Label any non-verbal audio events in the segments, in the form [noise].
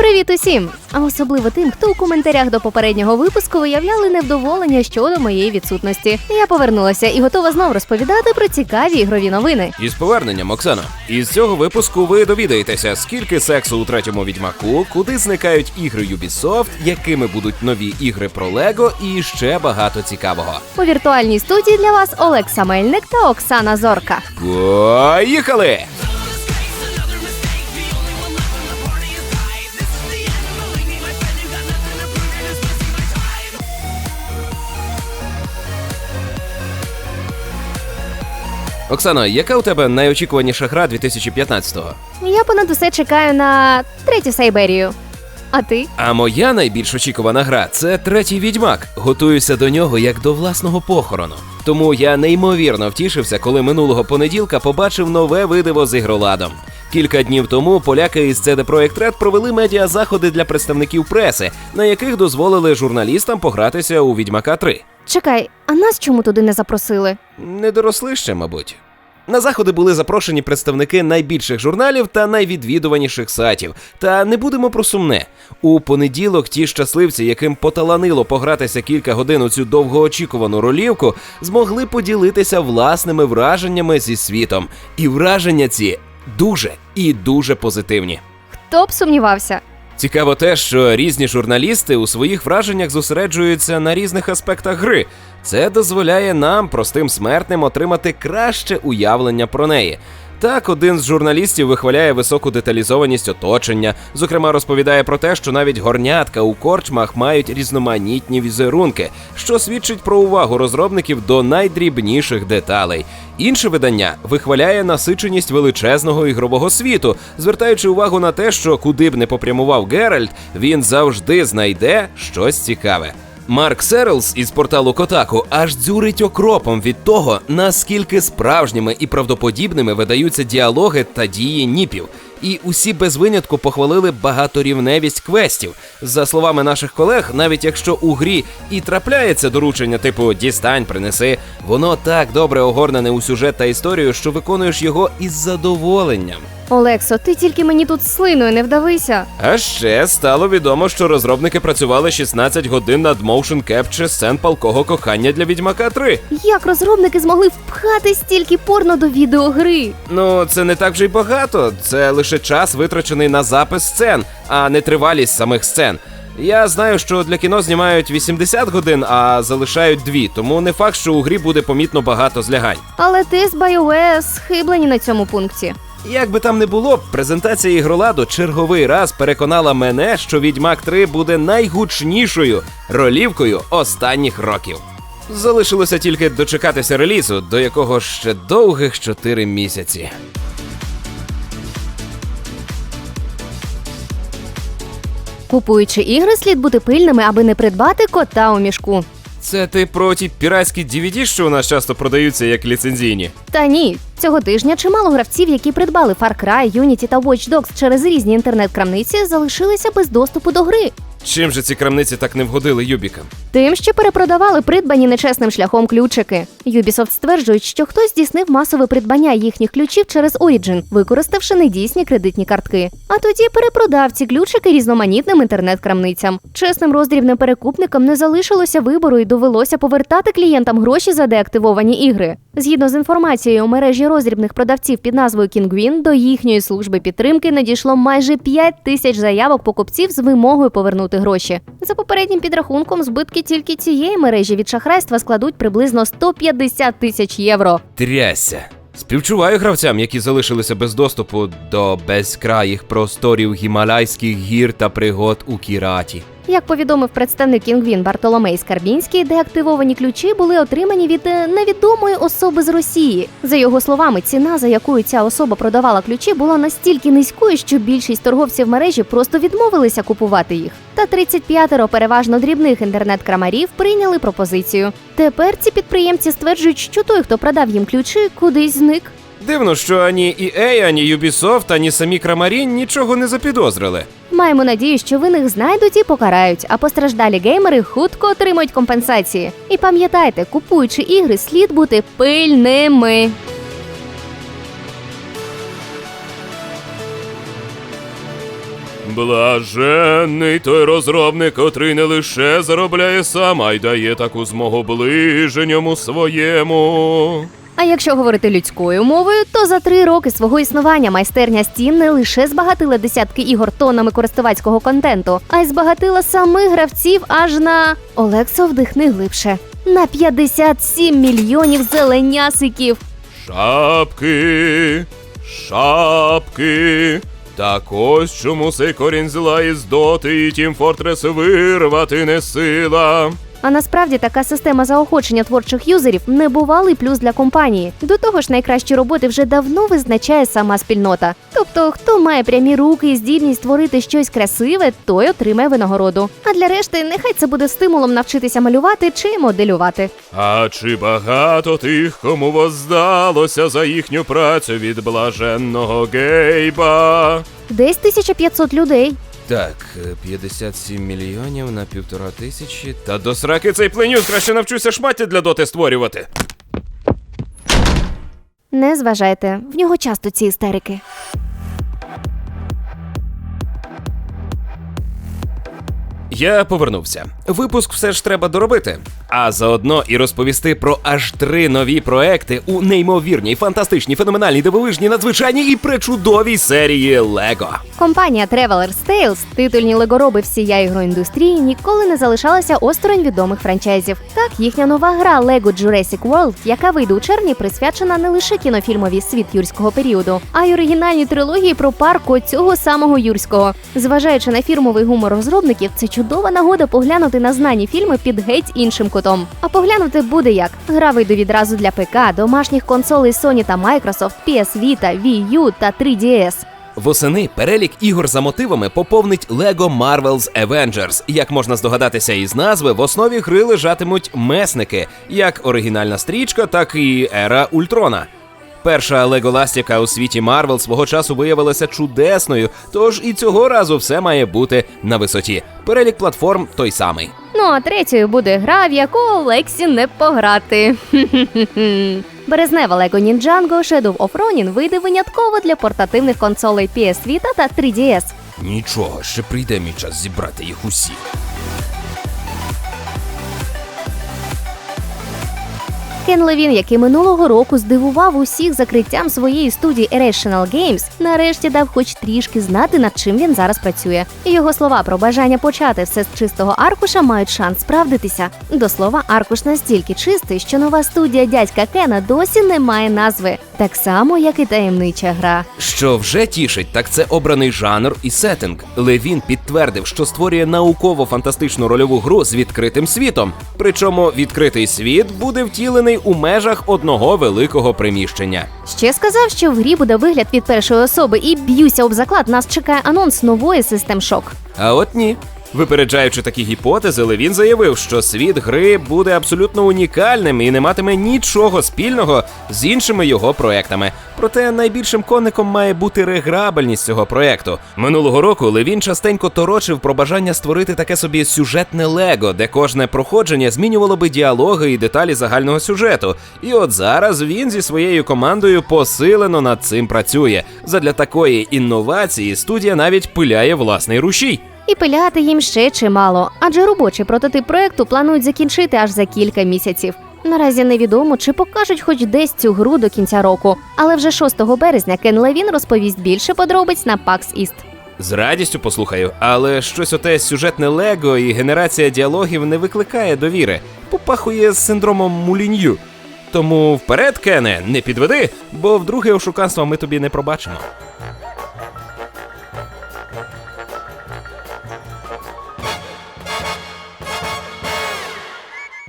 Привіт усім! А особливо тим, хто у коментарях до попереднього випуску виявляли невдоволення щодо моєї відсутності. Я повернулася і готова знов розповідати про цікаві ігрові новини. Із поверненням, Оксано. Із цього випуску ви довідаєтеся, скільки сексу у третьому відьмаку, куди зникають ігри Ubisoft, якими будуть нові ігри про Лего і ще багато цікавого. У віртуальній студії для вас Олекса Мельник та Оксана Зорка. Поїхали! Оксано, яка у тебе найочікуваніша гра 2015-го? Я понад усе чекаю на третю Сайберію. А ти? А моя найбільш очікувана гра це третій відьмак. Готуюся до нього як до власного похорону. Тому я неймовірно втішився, коли минулого понеділка побачив нове видиво з ігроладом. Кілька днів тому поляки із CD Projekt Red провели медіазаходи для представників преси, на яких дозволили журналістам погратися у Відьмака 3. Чекай, а нас чому туди не запросили? Не доросли ще, мабуть. На заходи були запрошені представники найбільших журналів та найвідвідуваніших сайтів. Та не будемо про сумне. У понеділок ті щасливці, яким поталанило погратися кілька годин у цю довгоочікувану ролівку, змогли поділитися власними враженнями зі світом. І враження ці дуже і дуже позитивні. Хто б сумнівався? Цікаво те, що різні журналісти у своїх враженнях зосереджуються на різних аспектах гри. Це дозволяє нам, простим смертним, отримати краще уявлення про неї. Так, один з журналістів вихваляє високу деталізованість оточення, зокрема розповідає про те, що навіть горнятка у корчмах мають різноманітні візерунки, що свідчить про увагу розробників до найдрібніших деталей. Інше видання вихваляє насиченість величезного ігрового світу, звертаючи увагу на те, що куди б не попрямував Геральт, він завжди знайде щось цікаве. Марк Серлс із порталу Котаку аж дзюрить окропом від того, наскільки справжніми і правдоподібними видаються діалоги та дії ніпів. І усі без винятку похвалили багаторівневість квестів. За словами наших колег, навіть якщо у грі і трапляється доручення типу дістань, принеси, воно так добре огорнене у сюжет та історію, що виконуєш його із задоволенням. Олексо, ти тільки мені тут слиною не вдавися. А ще стало відомо, що розробники працювали 16 годин над motion capture сцен палкого кохання для Відьмака 3. Як розробники змогли впхати стільки порно до відеогри? Ну, це не так вже й багато. Це лише час витрачений на запис сцен, а не тривалість самих сцен. Я знаю, що для кіно знімають 80 годин, а залишають дві, тому не факт, що у грі буде помітно багато злягань. Але ти з BioWare схиблені на цьому пункті. Як би там не було, презентація ігроладу черговий раз переконала мене, що Відьмак 3 буде найгучнішою ролівкою останніх років. Залишилося тільки дочекатися релізу, до якого ще довгих 4 місяці. Купуючи ігри, слід бути пильними, аби не придбати кота у мішку. Це ти про ті піратські DVD, що у нас часто продаються як ліцензійні. Та ні, цього тижня чимало гравців, які придбали Far Cry, Unity та Watch Dogs через різні інтернет-крамниці, залишилися без доступу до гри. Чим же ці крамниці так не вгодили Юбікам? Тим, що перепродавали придбані нечесним шляхом ключики. Ubisoft стверджують, що хтось здійснив масове придбання їхніх ключів через Origin, використавши недійсні кредитні картки. А тоді перепродав ці ключики різноманітним інтернет-крамницям. Чесним роздрібним перекупникам не залишилося вибору і довелося повертати клієнтам гроші за деактивовані ігри. Згідно з інформацією у мережі роздрібних продавців під назвою Kingwin, до їхньої служби підтримки надійшло майже 5 тисяч заявок покупців з вимогою повернути гроші. За попереднім підрахунком, збитки тільки цієї мережі від шахрайства складуть приблизно 150 тисяч євро. Трясся. Співчуваю гравцям, які залишилися без доступу до безкраїх просторів гімалайських гір та пригод у Кіраті. Як повідомив представник Кінгвін Бартоломей Скарбінський, деактивовані ключі були отримані від е, невідомої особи з Росії. За його словами, ціна, за якою ця особа продавала ключі, була настільки низькою, що більшість торговців мережі просто відмовилися купувати їх. Та 35-ро переважно дрібних інтернет-крамарів прийняли пропозицію. Тепер ці підприємці стверджують, що той, хто продав їм ключі, кудись зник. Дивно, що ані EA, ані Ubisoft, ані самі Крамарі нічого не запідозрили. Маємо надію, що винних знайдуть і покарають, а постраждалі геймери хутко отримають компенсації. І пам'ятайте, купуючи ігри, слід бути пильними. Блаженний той розробник, котрий не лише заробляє сам, а й дає таку змогу ближньому своєму. А якщо говорити людською мовою, то за три роки свого існування майстерня Steam не лише збагатила десятки ігор тоннами користувацького контенту, а й збагатила самих гравців аж на Олексо вдихни глибше. На 57 мільйонів зеленясиків. Шапки, шапки. Так ось чому сей корінь зла із доти і Тім Фортрес вирвати не сила. А насправді така система заохочення творчих юзерів небувалий плюс для компанії. До того ж, найкращі роботи вже давно визначає сама спільнота. Тобто, хто має прямі руки і здібність створити щось красиве, той отримає винагороду. А для решти, нехай це буде стимулом навчитися малювати чи моделювати. А чи багато тих, кому воздалося за їхню працю від блаженного гейба? Десь 1500 людей. Так, 57 мільйонів на півтора тисячі. Та до сраки цей пленюс краще навчуся шматі для доти створювати. Не зважайте, в нього часто ці істерики. Я повернувся. Випуск все ж треба доробити. А заодно і розповісти про аж три нові проекти у неймовірній, фантастичній, феноменальній, дивовижній, надзвичайній і пречудовій серії Лего. Компанія Traveler's Tales, титульні легороби всія ігроіндустрії, ніколи не залишалася осторонь відомих франчайзів. Так, їхня нова гра Lego Jurassic World, яка вийде у червні, присвячена не лише кінофільмові світ юрського періоду, а й оригінальній трилогії про парку цього самого юрського. Зважаючи на фірмовий гумор розробників, це чудова нагода поглянути на знані фільми під геть іншим кутом. А поглянути буде як гра вийде відразу для ПК, домашніх консолей Sony та Microsoft, PS Vita, Wii U та 3DS. Восени перелік ігор за мотивами поповнить Lego Marvel's Avengers. Як можна здогадатися із назви, в основі гри лежатимуть месники, як оригінальна стрічка, так і ера Ультрона. Перша леголастіка у світі Марвел свого часу виявилася чудесною, тож і цього разу все має бути на висоті. Перелік платформ той самий. Ну а третьою буде гра, в яку Олексі не пограти. [laughs] Березнева Lego Ninjago Shadow of Ronin вийде винятково для портативних консолей PS Vita та 3DS. Нічого, ще прийде мій час зібрати їх усі. Кен Левін, який минулого року здивував усіх закриттям своєї студії Irrational Games, нарешті дав хоч трішки знати, над чим він зараз працює. Його слова про бажання почати все з чистого аркуша мають шанс справдитися. До слова, аркуш настільки чистий, що нова студія дядька Кена досі не має назви, так само як і таємнича гра. Що вже тішить, так це обраний жанр і сеттинг. Левін підтвердив, що створює науково-фантастичну рольову гру з відкритим світом. Причому відкритий світ буде втілений у межах одного великого приміщення. Ще сказав, що в грі буде вигляд від першої особи, і б'юся об заклад. Нас чекає анонс нової систем шок. А от ні. Випереджаючи такі гіпотези, Левін заявив, що світ гри буде абсолютно унікальним і не матиме нічого спільного з іншими його проектами. Проте найбільшим конником має бути реграбельність цього проекту. Минулого року Левін частенько торочив про бажання створити таке собі сюжетне лего, де кожне проходження змінювало би діалоги і деталі загального сюжету. І от зараз він зі своєю командою посилено над цим працює. Задля такої інновації студія навіть пиляє власний рушій. І пиляти їм ще чимало, адже робочий прототип проекту планують закінчити аж за кілька місяців. Наразі невідомо, чи покажуть хоч десь цю гру до кінця року, але вже 6 березня Кен Левін розповість більше подробиць на PAX East. З радістю послухаю, але щось оте сюжетне лего і генерація діалогів не викликає довіри, попахує з синдромом мулінью. Тому вперед, Кене, не підведи, бо вдруге ошуканство ми тобі не пробачимо.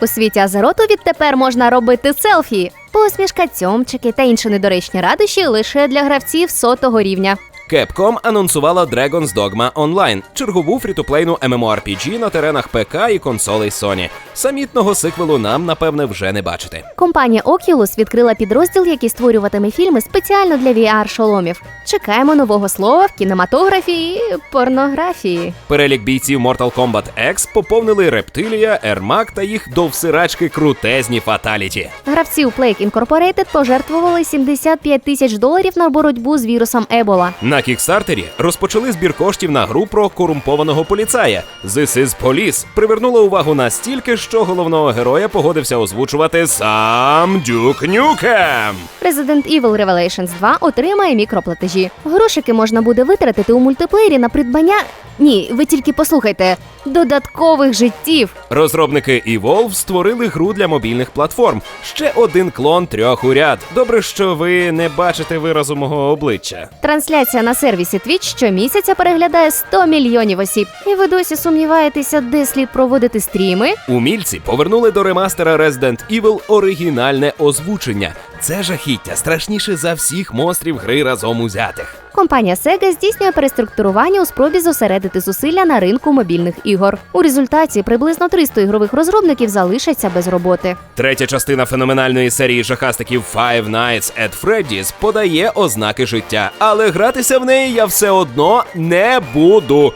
У світі Азероту відтепер можна робити селфі. Посмішка, цьомчики та інші недоречні радощі лише для гравців сотого рівня. Capcom анонсувала Dragon's Dogma Online, чергову фрітоплейну MMORPG на теренах ПК і консолей Sony. Самітного сиквелу нам, напевне, вже не бачити. Компанія Oculus відкрила підрозділ, який створюватиме фільми спеціально для VR-шоломів. Чекаємо нового слова в кінематографії і порнографії. Перелік бійців Mortal Kombat X поповнили Рептилія, Ермак та їх довсирачки крутезні фаталіті. Гравці у Plague Incorporated пожертвували 75 тисяч доларів на боротьбу з вірусом Ебола. На кікстартері розпочали збір коштів на гру про корумпованого поліцая. This is Police привернула увагу настільки, що головного героя погодився озвучувати сам Дюк Нюкем. Resident Evil Revelations 2 отримає мікроплатежі. Грошики можна буде витратити у мультиплеєрі на придбання. Ні, ви тільки послухайте додаткових життів. Розробники Evolve створили гру для мобільних платформ. Ще один клон трьох у ряд. Добре, що ви не бачите виразу мого обличчя. Трансляція на сервісі Twitch щомісяця переглядає 100 мільйонів осіб. І ви досі сумніваєтеся, де слід проводити стріми? Умільці повернули до ремастера Resident Evil оригінальне озвучення. Це жахіття страшніше за всіх монстрів гри разом узятих. Компанія Sega здійснює переструктурування у спробі зосередити зусилля на ринку мобільних ігор. У результаті приблизно 300 ігрових розробників залишаться без роботи. Третя частина феноменальної серії жахастиків Five Nights at Freddy's подає ознаки життя, але гратися в неї я все одно не буду.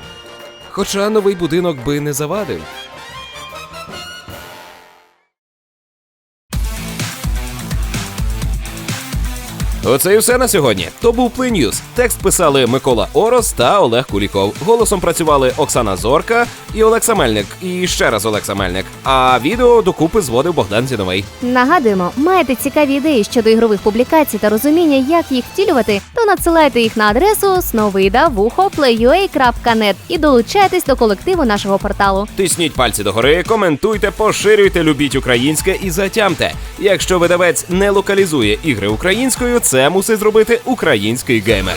Хоча новий будинок би не завадив. Оце і все на сьогодні. То був News. Текст писали Микола Орос та Олег Куліков. Голосом працювали Оксана Зорка і Олекса Мельник. І ще раз Олекса Мельник. А відео докупи зводив Богдан Зіновий. Нагадуємо, маєте цікаві ідеї щодо ігрових публікацій та розуміння, як їх втілювати, то надсилайте їх на адресу snovida.vuho.play.ua.net і долучайтесь до колективу нашого порталу. Тисніть пальці догори, коментуйте, поширюйте, любіть українське і затямте. Якщо видавець не локалізує ігри українською, це мусить зробити український геймер.